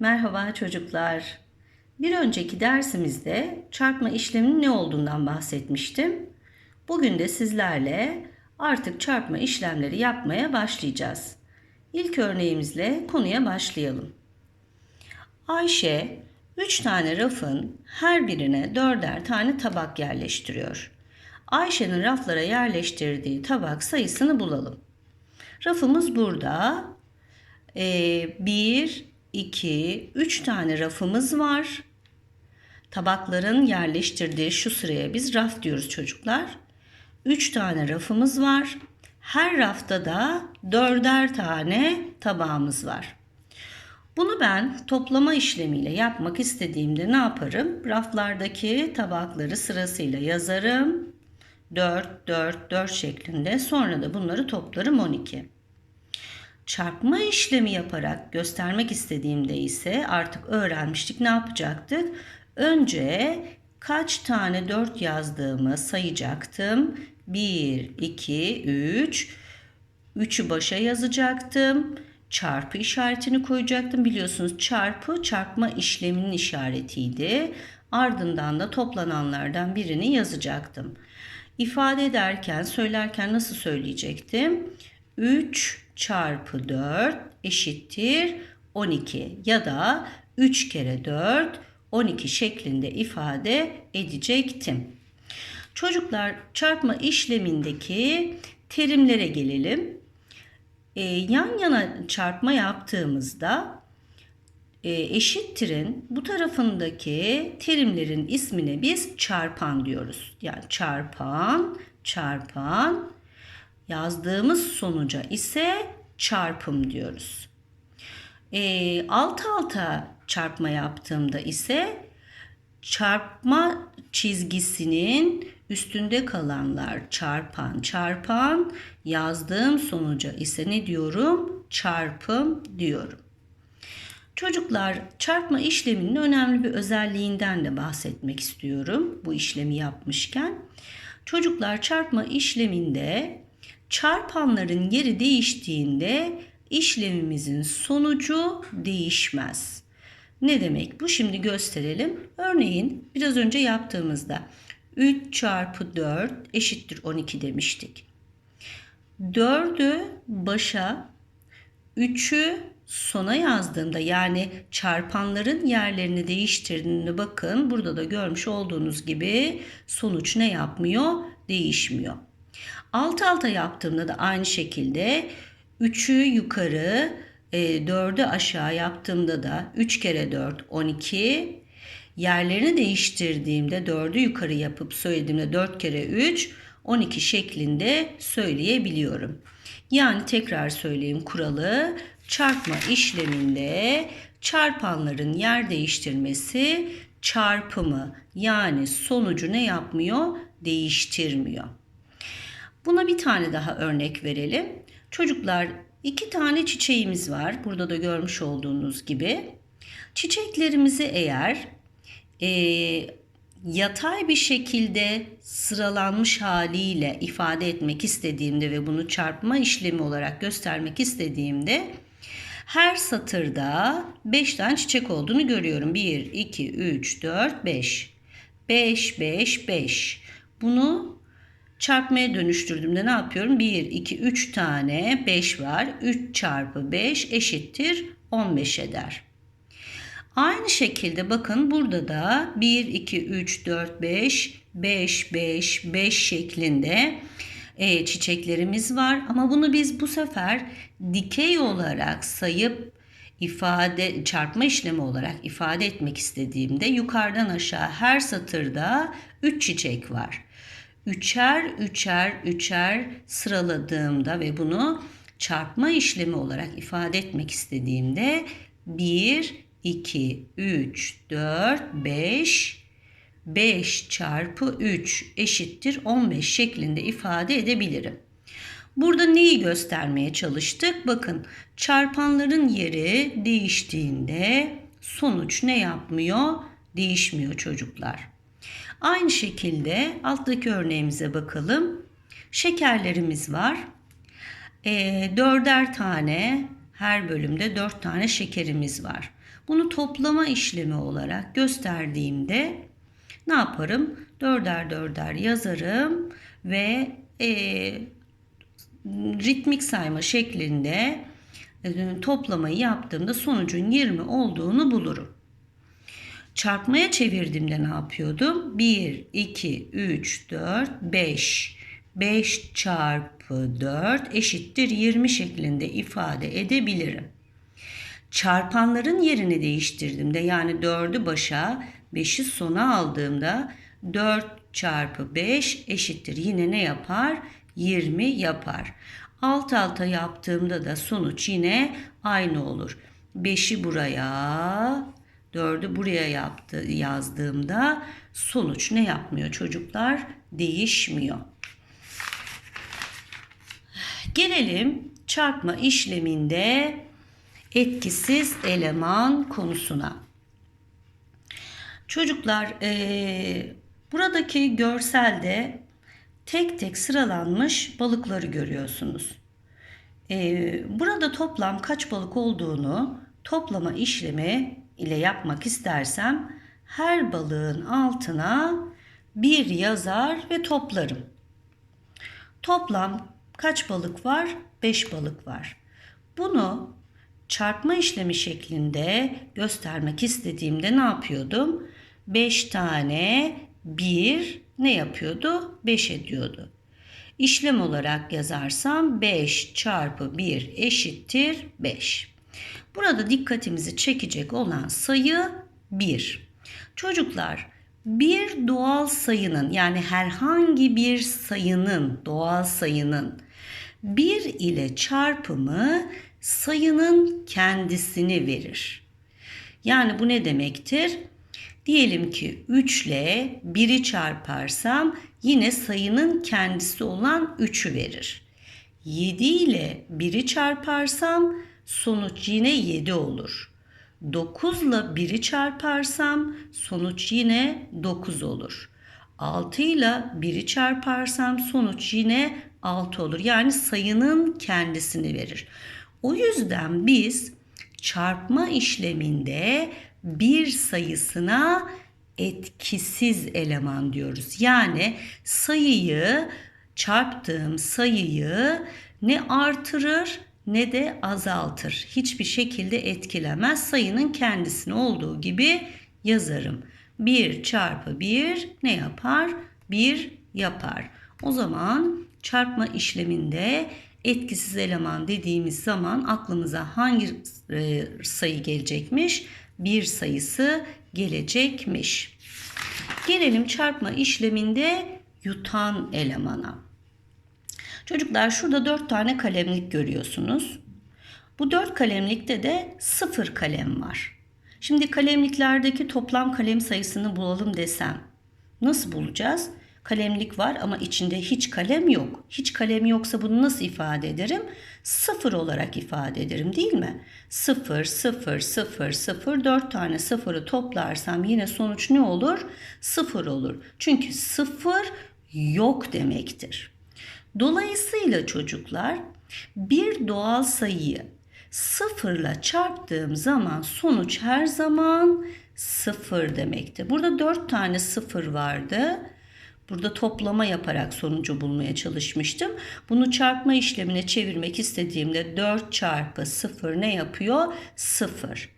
Merhaba çocuklar. Bir önceki dersimizde çarpma işleminin ne olduğundan bahsetmiştim. Bugün de sizlerle artık çarpma işlemleri yapmaya başlayacağız. İlk örneğimizle konuya başlayalım. Ayşe 3 tane rafın her birine dörder tane tabak yerleştiriyor. Ayşe'nin raflara yerleştirdiği tabak sayısını bulalım. Rafımız burada. Ee, iki, üç tane rafımız var. Tabakların yerleştirdiği şu sıraya biz raf diyoruz çocuklar. Üç tane rafımız var. Her rafta da dörder tane tabağımız var. Bunu ben toplama işlemiyle yapmak istediğimde ne yaparım? Raflardaki tabakları sırasıyla yazarım. 4, 4, 4 şeklinde. Sonra da bunları toplarım 12. Çarpma işlemi yaparak göstermek istediğimde ise artık öğrenmiştik ne yapacaktık? Önce kaç tane 4 yazdığımı sayacaktım. 1, 2, 3. 3'ü başa yazacaktım. Çarpı işaretini koyacaktım. Biliyorsunuz çarpı çarpma işleminin işaretiydi. Ardından da toplananlardan birini yazacaktım. İfade ederken, söylerken nasıl söyleyecektim? 3 çarpı 4 eşittir 12 ya da 3 kere 4 12 şeklinde ifade edecektim. Çocuklar çarpma işlemindeki terimlere gelelim. Ee, yan yana çarpma yaptığımızda e, eşittirin bu tarafındaki terimlerin ismine biz çarpan diyoruz. Yani çarpan, çarpan yazdığımız sonuca ise çarpım diyoruz. E, alt alta çarpma yaptığımda ise çarpma çizgisinin üstünde kalanlar çarpan çarpan yazdığım sonuca ise ne diyorum? Çarpım diyorum. Çocuklar çarpma işleminin önemli bir özelliğinden de bahsetmek istiyorum bu işlemi yapmışken. Çocuklar çarpma işleminde çarpanların yeri değiştiğinde işlemimizin sonucu değişmez. Ne demek bu? Şimdi gösterelim. Örneğin biraz önce yaptığımızda 3 çarpı 4 eşittir 12 demiştik. 4'ü başa 3'ü sona yazdığımda yani çarpanların yerlerini değiştirdiğinde bakın burada da görmüş olduğunuz gibi sonuç ne yapmıyor? Değişmiyor. Alt alta yaptığımda da aynı şekilde 3'ü yukarı, 4'ü e, aşağı yaptığımda da 3 kere 4 12. Yerlerini değiştirdiğimde 4'ü yukarı yapıp söylediğimde 4 kere 3 12 şeklinde söyleyebiliyorum. Yani tekrar söyleyeyim kuralı çarpma işleminde çarpanların yer değiştirmesi çarpımı yani sonucu ne yapmıyor? Değiştirmiyor. Buna bir tane daha örnek verelim. Çocuklar iki tane çiçeğimiz var. Burada da görmüş olduğunuz gibi. Çiçeklerimizi eğer e, yatay bir şekilde sıralanmış haliyle ifade etmek istediğimde ve bunu çarpma işlemi olarak göstermek istediğimde her satırda 5 tane çiçek olduğunu görüyorum. 1, 2, 3, 4, 5. 5, 5, 5. Bunu çarpmaya dönüştürdüğümde ne yapıyorum? 1, 2, 3 tane 5 var. 3 çarpı 5 eşittir 15 eder. Aynı şekilde bakın burada da 1, 2, 3, 4, 5, 5, 5, 5 şeklinde e, çiçeklerimiz var. Ama bunu biz bu sefer dikey olarak sayıp ifade çarpma işlemi olarak ifade etmek istediğimde yukarıdan aşağı her satırda 3 çiçek var. Üçer üçer üçer sıraladığımda ve bunu çarpma işlemi olarak ifade etmek istediğimde 1, 2, 3, 4, 5 5 çarpı 3 eşittir 15 şeklinde ifade edebilirim. Burada neyi göstermeye çalıştık? Bakın çarpanların yeri değiştiğinde sonuç ne yapmıyor? Değişmiyor çocuklar. Aynı şekilde alttaki örneğimize bakalım. Şekerlerimiz var. E, dörder tane Her bölümde 4 tane şekerimiz var. Bunu toplama işlemi olarak gösterdiğimde ne yaparım? Dörder dörder yazarım ve e, ritmik sayma şeklinde e, toplamayı yaptığımda sonucun 20 olduğunu bulurum. Çarpmaya çevirdiğimde ne yapıyordum? 1, 2, 3, 4, 5. 5 çarpı 4 eşittir 20 şeklinde ifade edebilirim. Çarpanların yerini değiştirdiğimde yani 4'ü başa 5'i sona aldığımda 4 çarpı 5 eşittir. Yine ne yapar? 20 yapar. Alt alta yaptığımda da sonuç yine aynı olur. 5'i buraya, 4'ü buraya yaptı, yazdığımda sonuç ne yapmıyor çocuklar? Değişmiyor. Gelelim çarpma işleminde etkisiz eleman konusuna. Çocuklar e, buradaki görselde tek tek sıralanmış balıkları görüyorsunuz. E, burada toplam kaç balık olduğunu toplama işlemi ile yapmak istersem her balığın altına bir yazar ve toplarım. Toplam kaç balık var? 5 balık var. Bunu çarpma işlemi şeklinde göstermek istediğimde ne yapıyordum? 5 tane 1 ne yapıyordu? 5 ediyordu. İşlem olarak yazarsam 5 çarpı 1 eşittir 5. Burada dikkatimizi çekecek olan sayı 1. Çocuklar bir doğal sayının yani herhangi bir sayının doğal sayının 1 ile çarpımı sayının kendisini verir. Yani bu ne demektir? Diyelim ki 3 ile 1'i çarparsam yine sayının kendisi olan 3'ü verir. 7 ile 1'i çarparsam sonuç yine 7 olur. 9 ile 1'i çarparsam sonuç yine 9 olur. 6 ile 1'i çarparsam sonuç yine 6 olur. Yani sayının kendisini verir. O yüzden biz çarpma işleminde bir sayısına etkisiz eleman diyoruz. Yani sayıyı çarptığım sayıyı ne artırır ne de azaltır. Hiçbir şekilde etkilemez. Sayının kendisini olduğu gibi yazarım. 1 çarpı 1 ne yapar? 1 yapar. O zaman çarpma işleminde etkisiz eleman dediğimiz zaman aklımıza hangi e, sayı gelecekmiş? Bir sayısı gelecekmiş. Gelelim çarpma işleminde yutan elemana. Çocuklar şurada dört tane kalemlik görüyorsunuz. Bu dört kalemlikte de sıfır kalem var. Şimdi kalemliklerdeki toplam kalem sayısını bulalım desem nasıl bulacağız? Kalemlik var ama içinde hiç kalem yok. Hiç kalem yoksa bunu nasıl ifade ederim? Sıfır olarak ifade ederim değil mi? Sıfır, sıfır, sıfır, sıfır. Dört tane sıfırı toplarsam yine sonuç ne olur? Sıfır olur. Çünkü sıfır yok demektir. Dolayısıyla çocuklar bir doğal sayıyı sıfırla çarptığım zaman sonuç her zaman sıfır demektir. Burada dört tane sıfır vardı. Burada toplama yaparak sonucu bulmaya çalışmıştım. Bunu çarpma işlemine çevirmek istediğimde 4 çarpı 0 ne yapıyor? 0.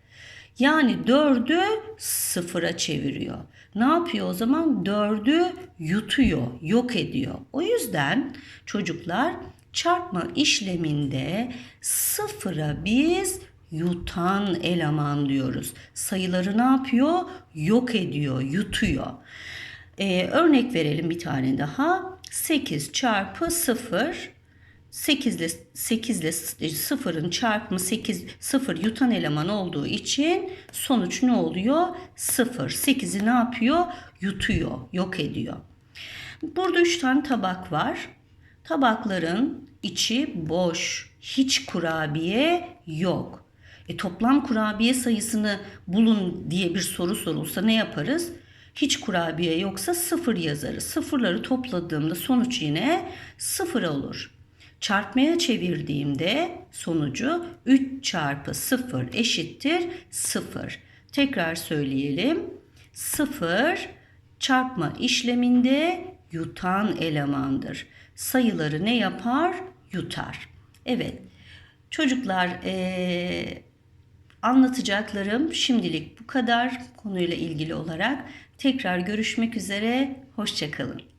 Yani 4'ü 0'a çeviriyor. Ne yapıyor o zaman? 4'ü yutuyor, yok ediyor. O yüzden çocuklar çarpma işleminde sıfıra biz yutan eleman diyoruz. Sayıları ne yapıyor? Yok ediyor, yutuyor. Ee, örnek verelim bir tane daha. 8 çarpı 0 8 ile 8 ile 0'ın çarpımı 8 0 yutan eleman olduğu için sonuç ne oluyor? 0. 8'i ne yapıyor? Yutuyor, yok ediyor. Burada 3 tane tabak var. Tabakların içi boş. Hiç kurabiye yok. E, toplam kurabiye sayısını bulun diye bir soru sorulsa ne yaparız? Hiç kurabiye yoksa sıfır yazarız. Sıfırları topladığımda sonuç yine sıfır olur. Çarpmaya çevirdiğimde sonucu 3 çarpı 0 eşittir 0. Tekrar söyleyelim. 0 çarpma işleminde yutan elemandır. Sayıları ne yapar? Yutar. Evet. Çocuklar eee, anlatacaklarım şimdilik bu kadar konuyla ilgili olarak. Tekrar görüşmek üzere. Hoşçakalın.